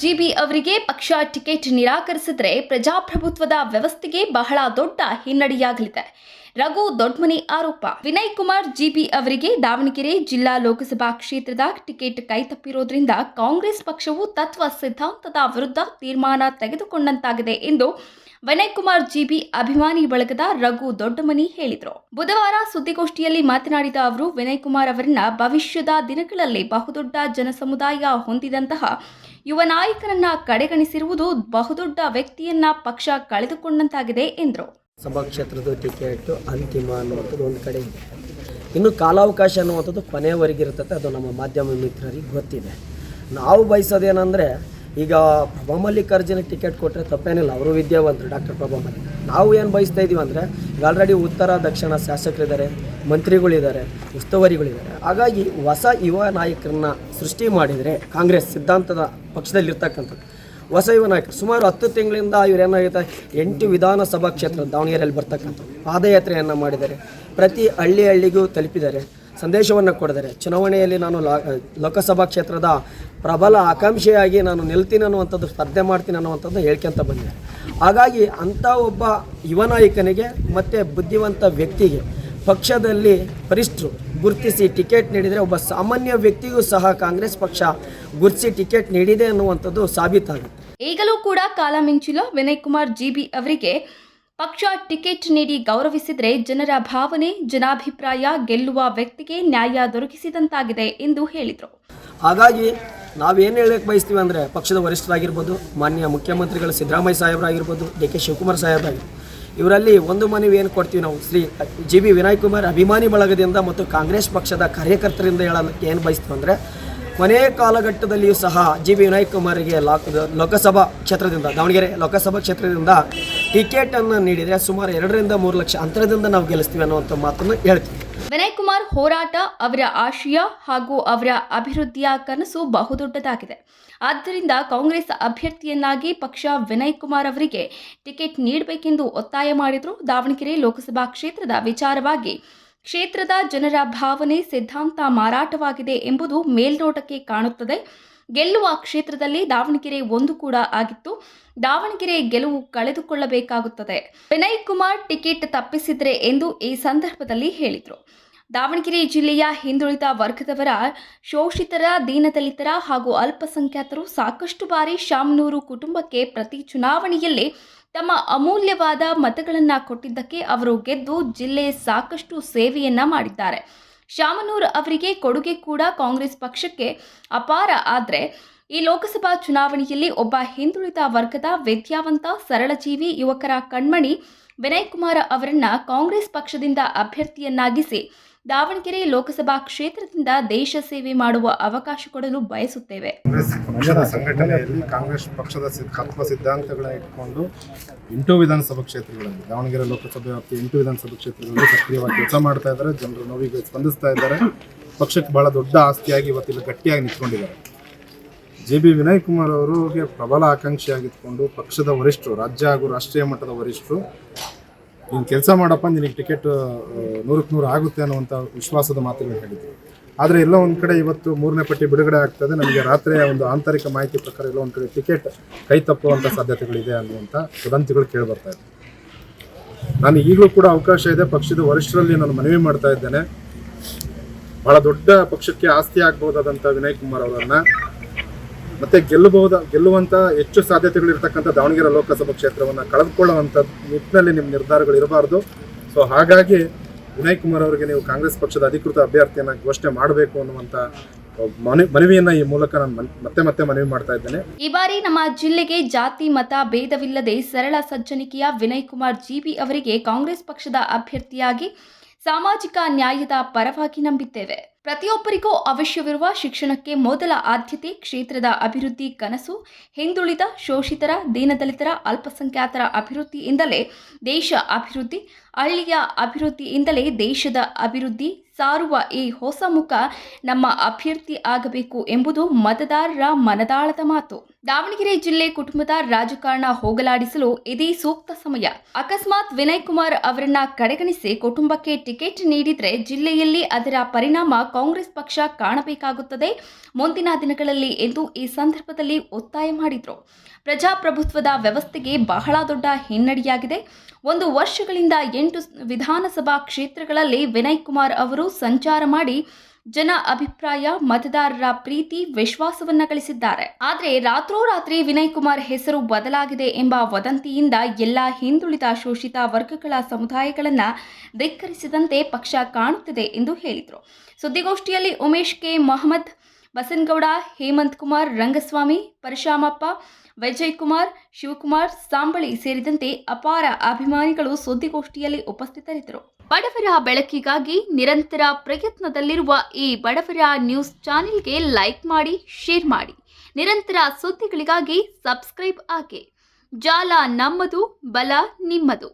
GB ಅವರಿಗೆ ಪಕ್ಷ ticket ನಿರಾಕರಿಸಿದ್ರೆ ಪ್ರಜಾಪ್ರಭುತ್ವದ ವ್ಯವಸ್ಥೆಗೆ ಬಹಳ ದೊಡ್ಡ ಹಿನ್ನಡೆಯಾಗಲಿದೆ. ರಘು ದೊಡ್ಮನಿ ಆರೋಪ. ವಿನಯ್ ಕುಮಾರ್ ಜಿಬಿ ಅವರಿಗೆ ದಾವಣಗೆರೆ ಜಿಲ್ಲಾ ಲೋಕಸಭಾ ಕ್ಷೇತ್ರದ ಟಿಕೆಟ್ ಕೈತಪ್ಪಿರೋದ್ರಿಂದ ಕಾಂಗ್ರೆಸ್ ಪಕ್ಷವು ತತ್ವ ಸಿದ್ಧಾಂತದ ವಿರುದ್ಧ ತೀರ್ಮಾನ ತೆಗೆದುಕೊಂಡಂತಾಗಿದೆ ಎಂದು ವಿನಯ್ ಕುಮಾರ್ ಜಿಬಿ ಅಭಿಮಾನಿ ಬಳಗದ ರಘು ದೊಡ್ಡಮನಿ ಹೇಳಿದರು. ಬುಧವಾರ ಸುದ್ದಿಗೋಷ್ಠಿಯಲ್ಲಿ ಮಾತನಾಡಿದ ಅವರು ವಿನಯ್ ಕುಮಾರ್ ಅವರನ್ನ ಭವಿಷ್ಯದ ದಿನಗಳಲ್ಲಿ ಬಹುದೊಡ್ಡ ಜನಸಮುದಾಯ ಹೊಂದಿದಂತಹ ಯುವ ನಾಯಕನನ್ನ ಕಡೆಗಣಿಸಿರುವುದು ಬಹುದೊಡ್ಡ ವ್ಯಕ್ತಿಯನ್ನ ಪಕ್ಷ ಕಳೆದುಕೊಂಡಂತಾಗಿದೆ ಎಂದರು. ಸಭಾ ಕ್ಷೇತ್ರದ ಟಿಕೆಟ್ ಅಂತಿಮ ಅನ್ನುವಂಥದ್ದು ಒಂದು ಕಡೆ ಇದೆ. ಇನ್ನು ಕಾಲಾವಕಾಶ ಅನ್ನುವಂಥದ್ದು ಕೊನೆಯವರೆಗಿರ್ತದೆ. ಅದು ನಮ್ಮ ಮಾಧ್ಯಮ ಮಿತ್ರರಿಗೆ ಗೊತ್ತಿದೆ. ನಾವು ಬಯಸೋದೇನೆಂದರೆ ಈಗ ಪ್ರಭಾ ಮಲ್ಲಿಕಾರ್ಜುನ ಟಿಕೆಟ್ ಕೊಟ್ಟರೆ ತಪ್ಪೇನಿಲ್ಲ. ಅವರು ವಿದ್ಯಾವಂತರು, ಡಾಕ್ಟರ್ ಪ್ರಭಾ ಮಲ್ಲಿಕ್ ನಾವು ಏನು ಬಯಸ್ತಾ ಇದ್ದೀವಿ ಅಂದರೆ, ಈಗ ಆಲ್ರೆಡಿ ಉತ್ತರ, ದಕ್ಷಿಣ ಶಾಸಕರಿದ್ದಾರೆ, ಮಂತ್ರಿಗಳಿದ್ದಾರೆ, ಉಸ್ತುವಾರಿಗಳಿದ್ದಾರೆ. ಹಾಗಾಗಿ ಹೊಸ ಯುವ ನಾಯಕರನ್ನ ಸೃಷ್ಟಿ ಮಾಡಿದರೆ ಕಾಂಗ್ರೆಸ್ ಸಿದ್ಧಾಂತದ ಪಕ್ಷದಲ್ಲಿರ್ತಕ್ಕಂಥದ್ದು ಹೊಸ ಯುವ ನಾಯಕರು, ಸುಮಾರು ಹತ್ತು ತಿಂಗಳಿಂದ ಇವರೇನಾಗಿದೆ ಎಂಟು ವಿಧಾನಸಭಾ ಕ್ಷೇತ್ರ ದಾವಣಗೆರೆಯಲ್ಲಿ ಬರ್ತಕ್ಕಂಥ ಪಾದಯಾತ್ರೆಯನ್ನು ಮಾಡಿದ್ದಾರೆ. ಪ್ರತಿ ಹಳ್ಳಿ ಹಳ್ಳಿಗೂ ತಲುಪಿದ್ದಾರೆ. ಸಂದೇಶವನ್ನು ಕೊಡಿದರೆ ಚುನಾವಣೆಯಲ್ಲಿ ನಾನು ಲೋಕಸಭಾ ಕ್ಷೇತ್ರದ ಪ್ರಬಲ ಆಕಾಂಕ್ಷೆಯಾಗಿ ನಾನು ನಿಲ್ತೀನಿ ಅನ್ನುವಂಥದ್ದು ಸ್ಪರ್ಧೆ ಮಾಡ್ತೀನಿ ಅನ್ನುವಂಥದ್ದು ಹೇಳ್ಕೊಂತ ಬಂದಿದೆ ಹಾಗಾಗಿ ಅಂಥ ಒಬ್ಬ ಯುವ ನಾಯಕನಿಗೆ ಮತ್ತು ಬುದ್ಧಿವಂತ ವ್ಯಕ್ತಿಗೆ ಪಕ್ಷದಲ್ಲಿ ವರಿಷ್ಠರು ಗುರುತಿಸಿ ಟಿಕೆಟ್ ನೀಡಿದರೆ ಒಬ್ಬ ಸಾಮಾನ್ಯ ವ್ಯಕ್ತಿಗೂ ಸಹ ಕಾಂಗ್ರೆಸ್ ಪಕ್ಷ ಗುರುತಿಸಿ ಟಿಕೆಟ್ ನೀಡಿದೆ ಅನ್ನುವಂಥದ್ದು ಸಾಬೀತಾಗುತ್ತೆ. ಈಗಲೂ ಕೂಡ ಕಾಲ ಮಿಂಚಿಲ್ಲ. ವಿನಯ್ ಕುಮಾರ್ ಜಿಬಿ ಅವರಿಗೆ ಪಕ್ಷ ಟಿಕೆಟ್ ನೀಡಿ ಗೌರವಿಸಿದರೆ ಜನರ ಭಾವನೆ ಜನಾಭಿಪ್ರಾಯ ಗೆಲ್ಲುವ ವ್ಯಕ್ತಿಗೆ ನ್ಯಾಯ ದೊರಕಿಸಿದಂತಾಗಿದೆ ಎಂದು ಹೇಳಿದರು. ಹಾಗಾಗಿ ನಾವೇನು ಹೇಳಕ್ಕೆ ಬಯಸ್ತೀವಿ ಅಂದರೆ ಪಕ್ಷದ ವರಿಷ್ಠರಾಗಿರ್ಬೋದು, ಮಾನ್ಯ ಮುಖ್ಯಮಂತ್ರಿಗಳು ಸಿದ್ದರಾಮಯ್ಯ ಸಾಹೇಬರಾಗಿರ್ಬೋದು, ಡಿ ಕೆ ಶಿವಕುಮಾರ್ ಸಾಹೇಬರಾಗಿರ್ಬೋದು ಇವರಲ್ಲಿ ಒಂದು ಮನವಿ ಏನು ಕೊಡ್ತೀವಿ ನಾವು? ಶ್ರೀ ಜಿ ಬಿ ವಿನಯ್ ಕುಮಾರ್ ಅಭಿಮಾನಿ ಬಳಗದಿಂದ ಮತ್ತು ಕಾಂಗ್ರೆಸ್ ಪಕ್ಷದ ಕಾರ್ಯಕರ್ತರಿಂದ ಹೇಳೋದಕ್ಕೆ ಏನು ಬಯಸ್ತೀವಿ ಅಂದರೆ ಕೊನೆಯ ಕಾಲಘಟ್ಟದಲ್ಲಿಯೂ ಸಹ ಜಿ ಬಿ ವಿನಯ್ ಕುಮಾರ್ಗೆ ಲಾಕ್ ಲೋಕಸಭಾ ಕ್ಷೇತ್ರದಿಂದ, ದಾವಣಗೆರೆ ಲೋಕಸಭಾ ಕ್ಷೇತ್ರದಿಂದ ಟಿಕೆಟನ್ನು ನೀಡಿದರೆ ಸುಮಾರು ಎರಡರಿಂದ ಮೂರು ಲಕ್ಷ ಅಂತರದಿಂದ ನಾವು ಗೆಲ್ಲಿಸ್ತೀವಿ ಅನ್ನುವಂಥ ಮಾತನ್ನು ಹೇಳ್ತೀವಿ. ವಿನಯ್ ಕುಮಾರ್ ಹೋರಾಟ ಅವರ ಆಶಯ ಹಾಗೂ ಅವರ ಅಭಿವೃದ್ಧಿಯ ಕನಸು ಬಹುದೊಡ್ಡದಾಗಿದೆ. ಆದ್ದರಿಂದ ಕಾಂಗ್ರೆಸ್ ಅಭ್ಯರ್ಥಿಯನ್ನಾಗಿ ಪಕ್ಷ ವಿನಯ್ ಕುಮಾರ್ ಅವರಿಗೆ ಟಿಕೆಟ್ ನೀಡಬೇಕೆಂದು ಒತ್ತಾಯ ಮಾಡಿದರು. ದಾವಣಗೆರೆ ಲೋಕಸಭಾ ಕ್ಷೇತ್ರದ ವಿಚಾರವಾಗಿ ಕ್ಷೇತ್ರದ ಜನರ ಭಾವನೆ ಸಿದ್ಧಾಂತ ಮಾರಾಟವಾಗಿದೆ ಎಂಬುದು ಮೇಲ್ನೋಟಕ್ಕೆ ಕಾಣುತ್ತದೆ. ಗೆಲ್ಲುವ ಕ್ಷೇತ್ರದಲ್ಲಿ ದಾವಣಗೆರೆ ಒಂದು ಕೂಡ ಆಗಿತ್ತು. ದಾವಣಗೆರೆ ಗೆಲುವು ಕಳೆದುಕೊಳ್ಳಬೇಕಾಗುತ್ತದೆ. ವಿನಯ್ ಕುಮಾರ್ ಟಿಕೆಟ್ ತಪ್ಪಿಸಿದ್ರೆ ಎಂದು ಈ ಸಂದರ್ಭದಲ್ಲಿ ಹೇಳಿದರು. ದಾವಣಗೆರೆ ಜಿಲ್ಲೆಯ ಹಿಂದುಳಿದ ವರ್ಗದವರ ಶೋಷಿತರ, ದೀನದಲಿತರ ಹಾಗೂ ಅಲ್ಪಸಂಖ್ಯಾತರು ಸಾಕಷ್ಟು ಬಾರಿ ಶಾಮನೂರು ಕುಟುಂಬಕ್ಕೆ ಪ್ರತಿ ಚುನಾವಣೆಯಲ್ಲಿ ತಮ್ಮ ಅಮೂಲ್ಯವಾದ ಮತಗಳನ್ನು ಕೊಟ್ಟಿದ್ದಕ್ಕೆ ಅವರು ಗೆದ್ದು ಜಿಲ್ಲೆ ಸಾಕಷ್ಟು ಸೇವೆಯನ್ನ ಮಾಡಿದ್ದಾರೆ. ಶಾಮನೂರ್ ಅವರಿಗೆ ಕೊಡುಗೆ ಕೂಡ ಕಾಂಗ್ರೆಸ್ ಪಕ್ಷಕ್ಕೆ ಅಪಾರ. ಆದರೆ ಈ ಲೋಕಸಭಾ ಚುನಾವಣೆಯಲ್ಲಿ ಒಬ್ಬ ಹಿಂದುಳಿದ ವರ್ಗದ ವಿದ್ಯಾವಂತ, ಸರಳಜೀವಿ ಯುವಕರ ಕಣ್ಮಣಿ ವಿನಯ್ ಕುಮಾರ್ ಅವರನ್ನ ಕಾಂಗ್ರೆಸ್ ಪಕ್ಷದಿಂದ ಅಭ್ಯರ್ಥಿಯನ್ನಾಗಿಸಿ ದಾವಣಗೆರೆ ಲೋಕಸಭಾ ಕ್ಷೇತ್ರದಿಂದ ದೇಶ ಸೇವೆ ಮಾಡುವ ಅವಕಾಶ ಕೊಡಲು ಬಯಸುತ್ತೇವೆ. ಪಕ್ಷದ ಸಂಘಟನೆಯಲ್ಲಿ ಕಾಂಗ್ರೆಸ್ ಪಕ್ಷದ ತತ್ವ ಸಿದ್ಧಾಂತಗಳನ್ನ ಇಟ್ಕೊಂಡು ಎಂಟು ವಿಧಾನಸಭಾ ಕ್ಷೇತ್ರಗಳಲ್ಲಿ, ದಾವಣಗೆರೆ ಲೋಕಸಭೆ ವ್ಯಾಪ್ತಿ ಎಂಟು ವಿಧಾನಸಭಾ ಕ್ಷೇತ್ರಗಳಲ್ಲಿ ಸಕ್ರಿಯವಾಗಿ ಕೆಲಸ ಮಾಡ್ತಾ ಇದ್ದಾರೆ. ಜನರು ನೋವಿಗೆ ಸ್ಪಂದಿಸ್ತಾ ಇದ್ದಾರೆ. ಪಕ್ಷಕ್ಕೆ ಬಹಳ ದೊಡ್ಡ ಆಸ್ತಿಯಾಗಿ ಇವತ್ತಿಲ್ಲ ಗಟ್ಟಿಯಾಗಿ ನಿಂತ್ಕೊಂಡಿದ್ದಾರೆ. ಜೆ ಬಿ ವಿನಯ್ ಕುಮಾರ್ ಅವರಿಗೆ ಪ್ರಬಲ ಆಕಾಂಕ್ಷಿಯಾಗಿತ್ಕೊಂಡು ಪಕ್ಷದ ವರಿಷ್ಠರು, ರಾಜ್ಯ ಹಾಗೂ ರಾಷ್ಟ್ರೀಯ ಮಟ್ಟದ ವರಿಷ್ಠರು ನೀನು ಕೆಲಸ ಮಾಡಪ್ಪ, ನಿನಗೆ ಟಿಕೆಟ್ ನೂರಕ್ಕೆ ನೂರು ಆಗುತ್ತೆ ಅನ್ನುವಂಥ ವಿಶ್ವಾಸದ ಮಾತುಗಳು ಹೇಳಿದ್ರು. ಆದರೆ ಎಲ್ಲೋ ಒಂದು ಕಡೆ ಇವತ್ತು ಮೂರನೇ ಪಟ್ಟಿ ಬಿಡುಗಡೆ ಆಗ್ತದೆ. ನಮಗೆ ರಾತ್ರಿಯ ಒಂದು ಆಂತರಿಕ ಮಾಹಿತಿ ಪ್ರಕಾರ ಎಲ್ಲೋ ಒಂದು ಕಡೆ ಟಿಕೆಟ್ ಕೈ ತಪ್ಪುವಂಥ ಸಾಧ್ಯತೆಗಳಿದೆ ಅನ್ನುವಂಥ ವದಂತಿಗಳು ಕೇಳಿ ಬರ್ತಾ ಇದೆ ನಾನು ಈಗಲೂ ಕೂಡ ಅವಕಾಶ ಇದೆ. ಪಕ್ಷದ ವರಿಷ್ಠರಲ್ಲಿ ನಾನು ಮನವಿ ಮಾಡ್ತಾ ಇದ್ದೇನೆ. ಬಹಳ ದೊಡ್ಡ ಪಕ್ಷಕ್ಕೆ ಆಸ್ತಿ ಆಗ್ಬೋದಾದಂಥ ವಿನಯ್ ಕುಮಾರ್ ಅವರನ್ನ ಮತ್ತೆ ಗೆಲ್ಲಬಹುದ, ಗೆಲ್ಲುವಂತ ಹೆಚ್ಚು ಸಾಧ್ಯತೆಗಳಿರ್ತಕ್ಕಂಥ ದಾವಣಗೆರೆ ಲೋಕಸಭಾ ಕ್ಷೇತ್ರವನ್ನ ಕಳೆದುಕೊಳ್ಳುವಂಥ ನಿಟ್ಟಿನಲ್ಲಿ ನಿಮ್ಮ ನಿರ್ಧಾರಗಳು ಇರಬಾರ್ದು. ಸೊ ಹಾಗಾಗಿ ವಿನಯ್ ಕುಮಾರ್ ಅವರಿಗೆ ನೀವು ಕಾಂಗ್ರೆಸ್ ಪಕ್ಷದ ಅಧಿಕೃತ ಅಭ್ಯರ್ಥಿಯನ್ನ ಘೋಷಣೆ ಮಾಡಬೇಕು ಅನ್ನುವಂತ ಮನವಿ ಮನವಿಯನ್ನ ಈ ಮೂಲಕ ನಾನು ಮತ್ತೆ ಮತ್ತೆ ಮನವಿ ಮಾಡ್ತಾ ಇದ್ದೇನೆ. ಈ ಬಾರಿ ನಮ್ಮ ಜಿಲ್ಲೆಗೆ ಜಾತಿ, ಮತ ಭೇದವಿಲ್ಲದೆ ಸರಳ ಸಜ್ಜನಿಕೆಯ ವಿನಯ್ ಕುಮಾರ್ ಜಿಬಿ ಅವರಿಗೆ ಕಾಂಗ್ರೆಸ್ ಪಕ್ಷದ ಅಭ್ಯರ್ಥಿಯಾಗಿ ಸಾಮಾಜಿಕ ನ್ಯಾಯದ ಪರವಾಗಿ ನಂಬಿದ್ದೇವೆ. ಪ್ರತಿಯೊಬ್ಬರಿಗೂ ಅವಶ್ಯವಿರುವ ಶಿಕ್ಷಣಕ್ಕೆ ಮೊದಲ ಆದ್ಯತೆ ಕ್ಷೇತ್ರದ ಅಭಿವೃದ್ಧಿ ಕನಸು, ಹಿಂದುಳಿದ ಶೋಷಿತರ, ದೀನದಲಿತರ, ಅಲ್ಪಸಂಖ್ಯಾತರ ಅಭಿವೃದ್ಧಿಯಿಂದಲೇ ದೇಶ ಅಭಿವೃದ್ಧಿ, ಹಳ್ಳಿಯ ಅಭಿವೃದ್ಧಿಯಿಂದಲೇ ದೇಶದ ಅಭಿವೃದ್ಧಿ ಸಾರುವ ಈ ಹೊಸ ಮುಖ ನಮ್ಮ ಅಭ್ಯರ್ಥಿ ಆಗಬೇಕು ಎಂಬುದು ಮತದಾರರ ಮನದಾಳದ ಮಾತು. ದಾವಣಗೆರೆ ಜಿಲ್ಲೆ ಕುಟುಂಬದ ರಾಜಕಾರಣ ಹೋಗಲಾಡಿಸಲು ಇದೇ ಸೂಕ್ತ ಸಮಯ. ಅಕಸ್ಮಾತ್ ವಿನಯ್ ಕುಮಾರ್ ಅವರನ್ನ ಕಡೆಗಣಿಸಿ ಕುಟುಂಬಕ್ಕೆ ಟಿಕೆಟ್ ನೀಡಿದರೆ ಜಿಲ್ಲೆಯಲ್ಲಿ ಅದರ ಪರಿಣಾಮ ಕಾಂಗ್ರೆಸ್ ಪಕ್ಷ ಕಾಣಬೇಕಾಗುತ್ತದೆ. ಮುಂದಿನ ದಿನಗಳಲ್ಲಿ ಎಂದು ಈ ಸಂದರ್ಭದಲ್ಲಿ ಒತ್ತಾಯ ಮಾಡಿದರು. ಪ್ರಜಾಪ್ರಭುತ್ವದ ವ್ಯವಸ್ಥೆಗೆ ಬಹಳ ದೊಡ್ಡ ಹಿನ್ನಡೆಯಾಗಿದೆ. ಒಂದು ವರ್ಷಗಳಿಂದ ಎಂಟು ವಿಧಾನಸಭಾ ಕ್ಷೇತ್ರಗಳಲ್ಲಿ ವಿನಯ್ ಕುಮಾರ್ ಅವರು ಸಂಚಾರ ಮಾಡಿ ಜನ ಅಭಿಪ್ರಾಯ, ಮತದಾರರ ಪ್ರೀತಿ, ವಿಶ್ವಾಸವನ್ನ ಗಳಿಸಿದ್ದಾರೆ. ಆದರೆ ರಾತ್ರೋರಾತ್ರಿ ವಿನಯ್ ಕುಮಾರ್ ಹೆಸರು ಬದಲಾಗಿದೆ ಎಂಬ ವದಂತಿಯಿಂದ ಎಲ್ಲ ಹಿಂದುಳಿದ ಶೋಷಿತ ವರ್ಗಗಳ ಸಮುದಾಯಗಳನ್ನ ಧಿಕ್ಕರಿಸಿದಂತೆ ಪಕ್ಷ ಕಾಣುತ್ತಿದೆ ಎಂದು ಹೇಳಿದರು. ಸುದ್ದಿಗೋಷ್ಠಿಯಲ್ಲಿ ಉಮೇಶ್ ಕೆ. ಮೊಹಮ್ಮದ್ ಬಸನಗೌಡ ಹೇಮಂತ್ ಕುಮಾರ್ ರಂಗಸ್ವಾಮಿ ಪರಶಾಮಪ್ಪ ವಿಜಯ್ ಕುಮಾರ್ ಶಿವಕುಮಾರ್, ಸಾಂಬಳಿ ಸೇರಿದಂತೆ ಅಪಾರ ಅಭಿಮಾನಿಗಳು ಸುದ್ದಿಗೋಷ್ಠಿಯಲ್ಲಿ ಉಪಸ್ಥಿತರಿದ್ದರು. ಬಡವರ ಬೆಳಕಿಗಾಗಿ ನಿರಂತರ ಪ್ರಯತ್ನದಲ್ಲಿರುವ ಈ ಬಡವರ ನ್ಯೂಸ್ ಚಾನೆಲ್ಗೆ ಲೈಕ್ ಮಾಡಿ, ಶೇರ್ ಮಾಡಿ. ನಿರಂತರ ಸುದ್ದಿಗಳಿಗಾಗಿ ಸಬ್ಸ್ಕ್ರೈಬ್ ಆಗಿ. ಜಾಲ ನಮ್ಮದು, ಬಲ ನಿಮ್ಮದು.